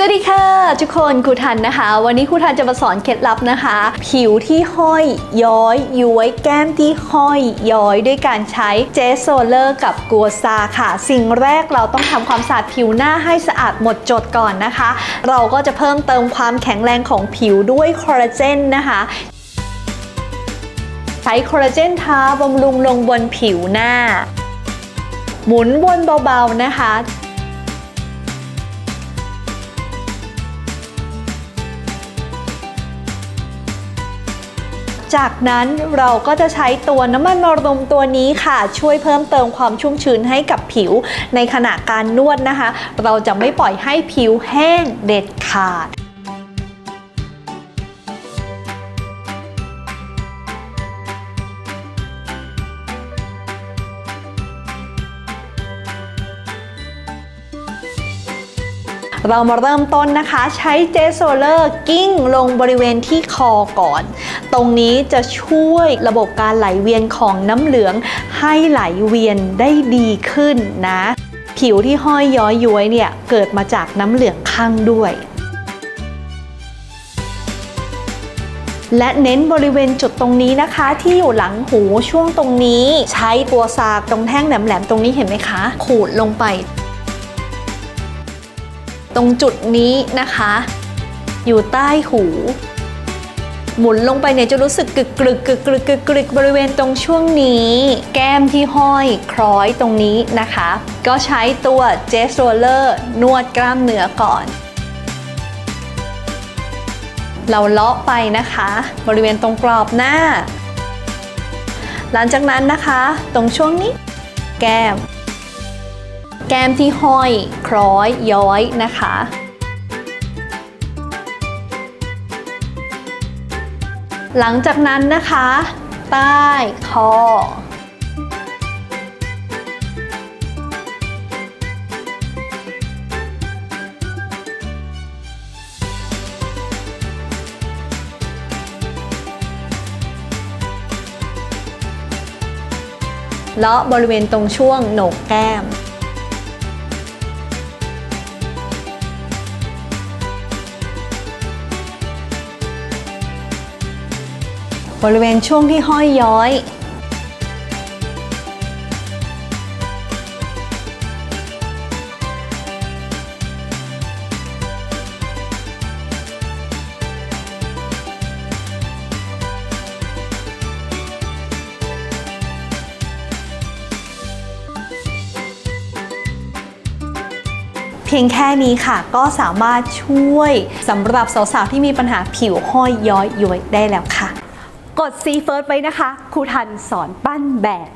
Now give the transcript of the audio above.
สวัสดีค่ะ ทุกคนครูทันนะคะ วันนี้ครูทันจะมาสอนเคล็ดลับนะคะ ผิวที่ห้อยย้อยย้วยแก้มที่ห้อยย้อยด้วยการใช้เจสโซเลอร์กับกัวซาค่ะ สิ่งแรกเราต้องทำความสะอาดผิวหน้าให้สะอาดหมดจดก่อนนะคะ เราก็จะเพิ่มเติมความแข็งแรงของผิวด้วยคอลลาเจนนะคะใช้คอลลาเจนทาบำรุงลงบนผิวหน้า หมุนวนเบาๆนะคะ จากนั้นเราก็จะใช้ตัวน้ำมันมะรุมตัวนี้ค่ะ ช่วยเพิ่มเติมความชุ่มชื้นให้กับผิว ในขณะการนวดนะคะ เราจะไม่ปล่อยให้ผิวแห้งเด็ดขาด เรามาเริ่มต้นนะคะใช้เจสโซเลอร์กิ้งลงบริเวณที่คอก่อน ตรงนี้จะช่วยระบบการไหลเวียนของน้ำเหลืองให้ไหลเวียนได้ดีขึ้นนะ ผิวที่ห้อยย้อยย้วยเนี่ยเกิดมาจากน้ำเหลืองข้างด้วยและเน้นบริเวณจุดตรงนี้นะคะ ที่อยู่หลังหูช่วงตรงนี้ ใช้ตัวซากตรงแท่งแหลมๆตรงนี้เห็นไหมคะ ขูดลงไป ตรงจุดนี้นะคะ อยู่ใต้หู หมุนลงไปเนี่ยจะรู้สึกกึกกรึกกึกกรึกกึกกรึกบริเวณตรงช่วงนี้ แก้มที่ห้อยคล้อยตรงนี้นะคะ ก็ใช้ตัวเจสโรเลอร์นวดกล้ามเนื้อก่อน เราเลาะไปนะคะ บริเวณตรงกรอบหน้า หลังจากนั้นนะคะ ตรงช่วงนี้ แก้ม แก้มที่ห้อย คล้อย ย้อยนะคะ หลังจากนั้นนะคะ ใต้คอเลาะบริเวณตรงช่วงโหนกแก้ม บริเวณช่วงที่ห้อยย้อย เพียงแค่นี้ค่ะก็สามารถช่วยสำหรับสาวๆที่มีปัญหาผิวห้อยย้อยย้วยได้แล้วค่ะ กดซีเฟิร์สไว้นะคะ ครูทันสอนปั้นแบบ